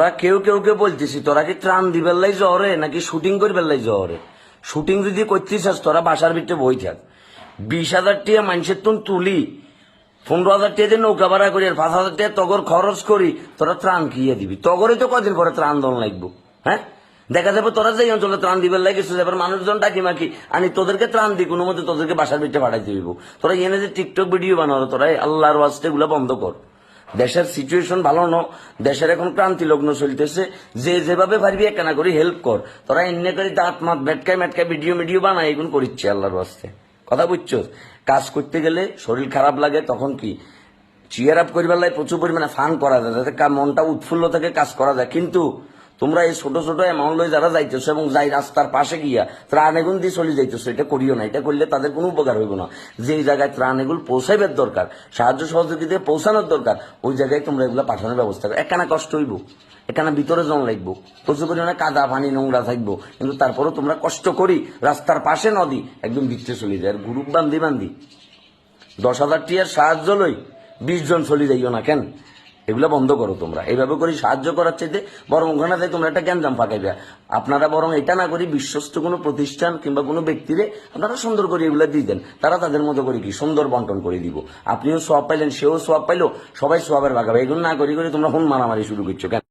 তোরা কেউ কেউ বলতেছি, তোরা কি ত্রাণ দিবার লাই জ্বরে নাকি শুটিং করবার লাই জ্বরে শুটিং যদি করতেছিস, তোরা বাসার ভিতরে বই থাক। বিশ হাজার টিয়া মানুষের তুন তুলি, পনেরো হাজার টিয়া নৌকা ভাড়া করি আর পাঁচ হাজার টিয়া তগর খরচ করি, তোরা ত্রাণ কিয়ে দিবি? তগরে তো কদিন পরে ত্রাণ দল লাগবো হ্যাঁ? দেখা যাবে তোরা যে অঞ্চলে ত্রাণ দিবার লাগিস এবার মানুষজন ডাকি মাকি, আনি তোদেরকে ত্রাণ দি, কোনো মতে তোদেরকে বাসার ভিতরে পাঠাইতে দিব। তোরা এনে যে টিকটক ভিডিও বানাও, তোরা আল্লাহর ওয়াস্তে গুলা বন্ধ কর। দেশের সিচুয়েশন ভালো ন, দেশের এখন ক্রান্তি লগ্ন চলতেছে, যে যেভাবে পারবি একখানা করি হেল্প কর। তোরা এমনি করে দাঁত মাত মেটকায় মেটকায় ভিডিও মিডিও বানাই এগুলো করিচ্ছে আল্লাহর বাস্তে কথা বুঝছ? কাজ করতে গেলে শরীর খারাপ লাগে, তখন কি? চিয়ার আপ করিবার লাগে প্রচুর পরিমাণে ফান করা যায়, যাতে মনটা উৎফুল্ল থাকে, কাজ করা যায়। কিন্তু তোমরা এই ছোট ছোট অ্যামাউন্ট লয়ে যারা যাইতেছো এবং যাই রাস্তার পাশে গিয়া ত্রাণ এগুন দিয়ে চলে যাইতেছো, এটা করিও না। এটা করলে তাদের কোনো উপকার হইব না। যেই জায়গায় ত্রাণ এগুলো পৌঁছাইবার দরকার, সাহায্য সহযোগিতা পৌঁছানোর দরকার, ওই জায়গায় তোমরা এগুলো পাঠানোর ব্যবস্থা করো। একখানা কষ্ট হইব এখানে ভিতরে জন লাগবো, প্রচুর পরিমাণে কাদা, পানি, নোংরা থাকব, কিন্তু তারপরেও তোমরা কষ্ট করি রাস্তার পাশে নদী একদম ভিতরে চলে যায়। আর গ্রুপ বান্ধি বান্ধি দশ হাজার টিয়ার সাহায্য লই, বিশ জন চলে যাইও না কেন? এগুলো বন্ধ করো তোমরা। এইভাবে করে সাহায্য করার চাইতে বরং ওখানে তোমরা একটা গ্যাঞ্জাম ফাঁকাইবে আপনারা বরং এটা না করি বিশ্বস্ত কোনো প্রতিষ্ঠান কিংবা কোনো ব্যক্তিরে আপনারা সুন্দর করে এগুলো দিয়ে দেন। তারা তাদের মতো করে কি? সুন্দর বন্টন করে দিব। আপনিও সব পাইলেন, সেও সব পাইলো, সবাই সবের ভাগাবে এগুলো না করি করে তোমরা হন মারামারি শুরু করছ কেন?